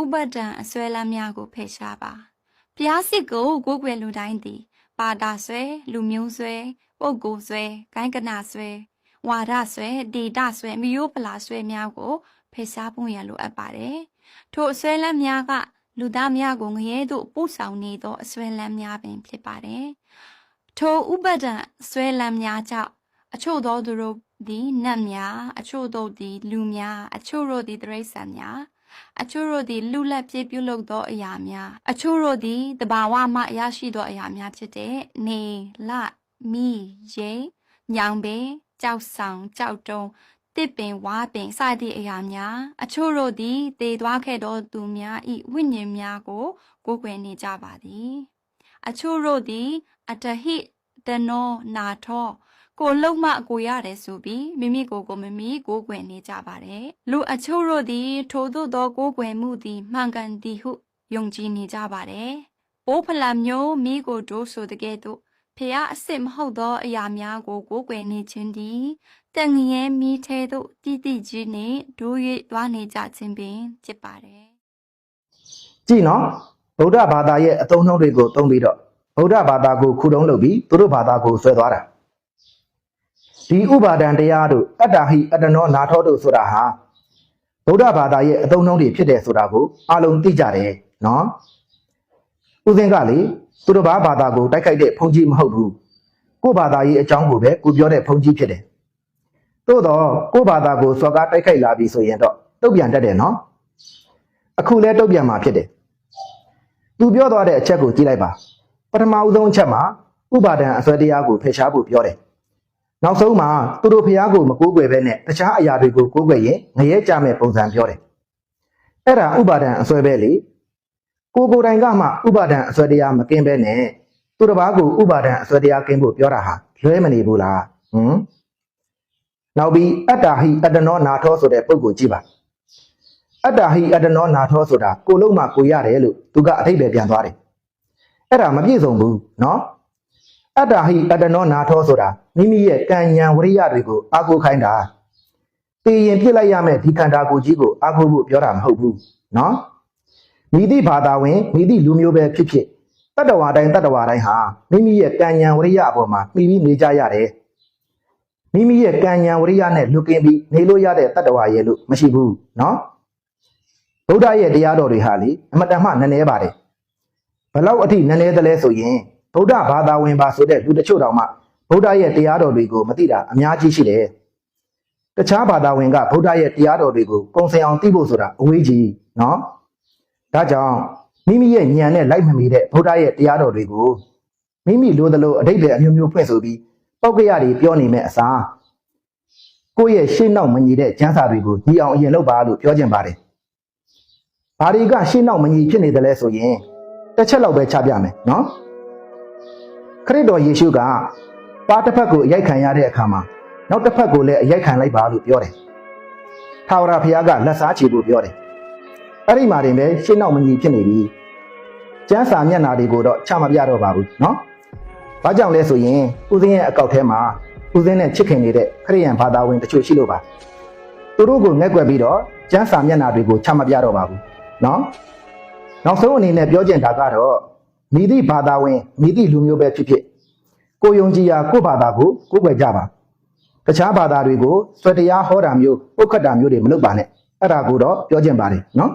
ဥပဒံအစွဲလမ်းများကိုဖယ်ရှားပါဘုရားစစ်ကိုကိုးကွယ်လူတိုင်းသည်ပါတာဆွဲလူမျိုးဆွဲပုဂ္ဂိုလ်ဆွဲဂိုင်းကနာဆွဲဝါဒဆွဲဒေတာဆွဲမြို့ပလာဆွဲများကိုဖယ်ရှားဖို့ရန်လိုအပ်ပါတယ်ထိုအစွဲလမ်းများကလူသားများကိုငရဲသို့ပို့ဆောင်နေသောအစွဲလမ်းများပင်ဖြစ်ပါတယ်ထိုဥပဒံအစွဲလမ်းများကြောင့်အချို့သောသူတို့သည်နတ်များအချို့တို့သည်လူများအချို့တို့သည်တိရစ္ဆာန်များ အချို့တို့သည်လူလက်ပြေးပြုလုပ်သောအရာများအချို့တို့သည်တဘာဝမှရရှိသောအရာများဖြစ်တဲ့နေလမီရေညောင်ပင်ကြောက်ဆောင်ကြောက်တုံးတစ်ပင်ဝါပင်စသည့်အရာများအချို့တို့သည်တည်သွားခဲ့သောသူများဤဝိညာဉ်များကိုကိုးကွယ်နေကြပါသည် အချို့တို့သည်အတဟိတနောနာထော ကိုလုံးမကိုရတယ်ဆိုပြီးမိမိကိုယ်ကိုမိမိကိုးကွယ်နေကြပါတယ်လူအချို့တို့သည်ထိုသို့သောကိုးကွယ်မှုသည်မှန်ကန်သည်ဟုယုံကြည်နေကြပါတယ်ပိုးဖလာမျိုးမိကိုတို့ဆိုတဲ့ကဲ့သို့ဖះအစ်စ်မဟုတ်သောအရာများကိုကိုးကွယ်နေခြင်းသည်တန်ငရဲမိထဲသို့တည်တည်ကြီးနှင့်ဒိုး၍သွားနေကြခြင်းပင်ဖြစ်ပါတယ်ကြည့်နော်ဗုဒ္ဓဘာသာရဲ့အသုံးအနှုန်းတွေကိုသုံးပြီးတော့ဗုဒ္ဓဘာသာကိုခုတုံးလုပ်ပြီးသူတို့ဘာသာကိုဆွဲသွားတာ ဒီဥပါဒံတရားတို့အတ္တဟိအတ္တနောနာထောတို့ဆိုတာဟာဗုဒ္ဓဘာသာရဲ့အသုံးအနှုန်းတွေဖြစ်တယ်ဆိုတာကိုအလုံးသိကြတယ်နော်ဦးစင်းကလေသူတို့ဘာဘာသာကိုတိုက်ခိုက်တဲ့ဘုန်းကြီးမဟုတ်ဘူးကိုယ့်ဘာသာရေးအကြောင်းကိုပဲကိုပြောတဲ့ဘုန်းကြီးဖြစ်တယ်သို့တော့ကိုယ့်ဘာသာကိုစော်ကားတိုက်ခိုက်လာပြီဆိုရင်တော့တုတ်ပြန်တတ်တယ်နော်အခုလဲတုတ်ပြန်มาဖြစ်တယ်သူပြောသွားတဲ့အချက်ကိုကြည့်လိုက်ပါပထမဦးဆုံးအချက်မှာဥပါဒံအစွဲတရားကိုဖယ်ရှားဖို့ပြောတယ် နောက်ဆုံးမှာသူတို့ဖះကိုမကိုးကွယ်ဘဲနဲ့တခြားအရာတွေကိုကိုးကွယ်ရင်ငရဲကြမဲ့ပုံစံပြောတယ်အဲ့ဒါဥပါဒံအစွဲပဲလေကိုကိုယ်တိုင်ကမှဥပါဒံအစွဲတရားမကင်းဘဲနဲ့သူတစ်ပါးကိုဥပါဒံအစွဲတရားကင်းဖို့ပြောတာဟာလွဲမနေဘူးလားဟမ်နောက်ပြီးအတ္တဟိအတ္တနောနာထောဆိုတဲ့ပုဂ္ဂိုလ်ကြည့်ပါအတ္တဟိအတ္တနောနာထောဆိုတာကိုလုံးမှကိုရတယ်လို့သူကအထိပ္ပယ်ပြန်သွားတယ်အဲ့ဒါမပြည့်စုံဘူးနော် အတ္တဟိအတ္တနောနာထောဆိုတာမိမိရဲ့ကံဉဏ်ဝရိယတွေကိုအာကိုခိုင်းတာသိရင်ပြစ်လိုက်ရမယ်ဒီခန္ဓာကိုယ်ကြီးကိုအာကိုဖို့ပြောတာမဟုတ်ဘူးနော်မိတိဘာသာဝင်မိတိလူမျိုးပဲဖြစ်ဖြစ်တတ္တဝါတိုင်းတတ္တဝါတိုင်းဟာမိမိရဲ့ကံဉဏ်ဝရိယအပေါ်မှာပြီးပြီးနေကြရတယ်မိမိရဲ့ကံဉဏ်ဝရိယနဲ့လွတ်ကင်းပြီးနေလို့ရတဲ့တတ္တဝါရဲ့လို့မရှိဘူးနော်ဗုဒ္ဓရဲ့တရားတော်တွေဟာလေအမတန်မှနည်းနည်းပါတယ်ဘလောက်အထိနည်းနည်းသလဲဆိုရင် ဗုဒ္ဓဘာသာဝင်ပါဆိုတဲ့လူတချို့တောင်မှဗုဒ္ဓရဲ့တရားတော်တွေကိုမသိတာအများကြီးရှိတယ်တခြားဘာသာဝင်ကဗုဒ္ဓရဲ့တရားတော်တွေကိုကုံစင်အောင်သိဖို့ဆိုတာအဝေးကြီးနော်ဒါကြောင့်မိမိရဲ့ဉာဏ်နဲ့လိုက်မမီတဲ့ဗုဒ္ဓရဲ့တရားတော်တွေကိုမိမိလိုသလိုအတိတ်ပဲအမျိုးမျိုးဖွင့်ဆိုပြီးပောက်ကရတွေပြောနေမဲ့အစားကိုယ့်ရဲ့ရှေ့နောက်မညီတဲ့ကျမ်းစာတွေကိုညီအောင်အရင်လုပ်ပါလို့ပြောချင်ပါတယ်ဘာတွေကရှင်းနောက်မညီဖြစ်နေတယ်လဲဆိုရင်တစ်ချက်လောက်ပဲချပြမယ်နော် ခရစ်တော်ယေရှုကပါတစ်ဖက်ကိုအရိုက်ခံရတဲ့အခါမှာနောက်တစ်ဖက်ကိုလည်းအရိုက်ခံလိုက်ပါလို့ပြောတယ်ထာဝရဘုရားကလက်စားချေဖို့ပြောတယ်အဲ့ဒီမှာတင်ပဲရှင်းနောက်မညီဖြစ်နေပြီကျမ်းစာမျက်နာတွေကိုတော့ချမပြတော့ပါဘူးနော်ဘာကြောင့်လဲဆိုရင်ဦးစင်းရဲ့အကောက်ထဲမှာဦးစင်းနဲ့ချစ်ခင်နေတဲ့ခရိယန်ဘာသာဝင်တချို့ရှိလို့ပါသူတို့ကိုငက်ွက်ပြီးတော့ကျမ်းစာမျက်နာတွေကိုချမပြတော့ပါဘူးနော်နောက်ဆုံးအနေနဲ့ပြောချင်တာကတော့ မိသည့်ဘာသာဝင်မိသည့်လူမျိုးပဲဖြစ်ဖြစ်ကိုယုံကြည်ရာကိုယ့်ဘာသာကိုကိုယ်ွယ်ကြပါတခြားဘာသာတွေကိုဆွဲတရားဟောတာမျိုးပုတ်ခတ်တာမျိုးတွေမလုပ်ပါနဲ့အဲ့ဒါကိုတော့ပြောချင်ပါတယ်နော်